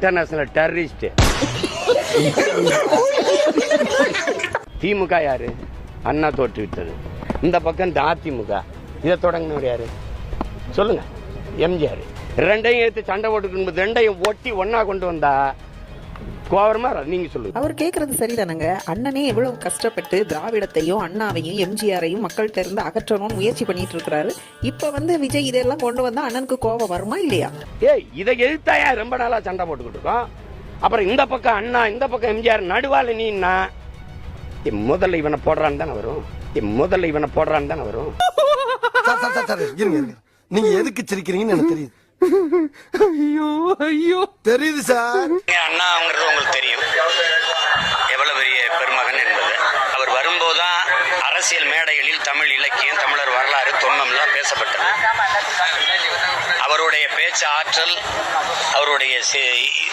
International terrorist திமுக யாரு? அண்ணா தோற்றுவித்தது இந்த பக்கம் இந்த அதிமுக. இதை தொடங்கினவர் யாரு? சொல்லுங்க. எம்ஜிஆர். ரெண்டையும் எடுத்து சண்டை போட்டுக்கணும். ரெண்டையும் ஒட்டி ஒன்னா கொண்டு வந்தா கோவரமா நீங்க சொல்லுங்க. அவர் கேக்குறது சரிதானங்க? அண்ணனே எவ்வளவு கஷ்டப்பட்டு திராவிடத்தையும் அண்ணாவையும் எம்ஜிஆரையும் மக்கள்கிட்ட இருந்து அகற்றணும்னு முயற்சி பண்ணிட்டு இருக்கிறாரு. இப்ப வந்து விஜய் இதெல்லாம் கொண்டு வந்தா அண்ணனுக்கு கோபம் வருமா இல்லையா? ஏய் இதை எதிர்த்தாயா ரொம்ப நாளா சண்டை போட்டுக்கிட்டு இருக்கோம்? அப்புறம் இந்த பக்கம் அண்ணா இந்த பக்கம் எம்ஜிஆர் நடுவால நீன்னா முதல்ல இவனை போடுறான்னு தானே வரும்? முதல்ல இவனை போடுறான்னு தானே வரும்? நீங்க எதுக்கு சிரிக்கிறீங்கன்னு எனக்கு தெரியுது. ஐயோ. ஐயோ. தெரியுது சார். அண்ணாங்கிறது உங்களுக்கு தெரியும். எவ்வளவு பெரிய பெருமகன் என்பது. அவர் வரும்போதுதான் அரசியல் மேடைகளில் தமிழ் இலக்கியம் தமிழர் வரலாறு தொன்மம்லாம் பேசப்பட்டது. அவருடைய பேச்சு ஆற்றல் அவருடைய